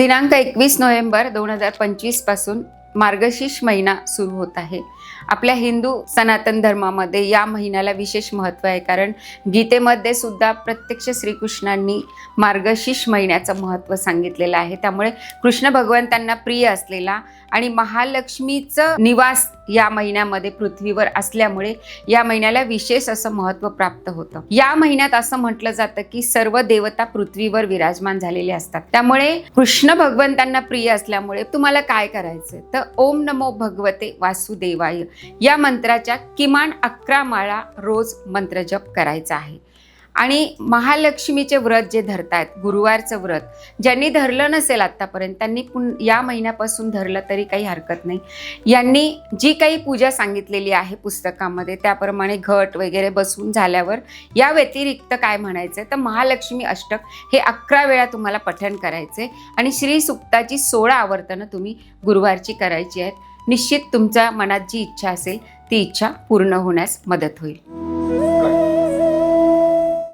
दिनांक एकवीस नोव्हेंबर दोन हजार पंचवीसपासून मार्गशीर्ष महिना सुरू होत आहे. आपल्या हिंदू सनातन धर्मामध्ये या महिन्याला विशेष महत्त्व आहे. कारण गीतेमध्ये सुद्धा प्रत्यक्ष श्रीकृष्णांनी मार्गशीर्ष महिन्याचं महत्त्व सांगितलेलं आहे. त्यामुळे कृष्ण भगवंतांना प्रिय असलेला आणि महालक्ष्मीचं निवास या महिन्यामध्ये पृथ्वीवर असल्यामुळे या महिन्याला विशेष असं महत्त्व प्राप्त होतं. या महिन्यात असं म्हटलं जातं की सर्व देवता पृथ्वीवर विराजमान झालेले असतात. त्यामुळे कृष्ण भगवंतांना प्रिय असल्यामुळे तुम्हाला काय करायचं तर ओम नमो भगवते वासुदेवाय. या मंत्राच्या किमान अकरा माळा रोज मंत्रजप करायचा आहे. आणि महालक्ष्मीचे व्रत जे धरतायत गुरुवारचं व्रत ज्यांनी धरलं नसेल आत्तापर्यंत त्यांनी पुन या महिन्यापासून धरलं तरी काही हरकत नाही. यांनी जी काही पूजा सांगितलेली आहे पुस्तकामध्ये त्याप्रमाणे घट वगैरे बसून झाल्यावर या व्यतिरिक्त काय म्हणायचं तर महालक्ष्मी अष्टक हे अकरा वेळा तुम्हाला पठण करायचे आणि श्री सुक्ताची सोळा आवर्तनं तुम्ही गुरुवारची करायची आहेत. निश्चित तुमच्या मनात जी इच्छा असेल ती इच्छा पूर्ण होण्यास मदत होईल.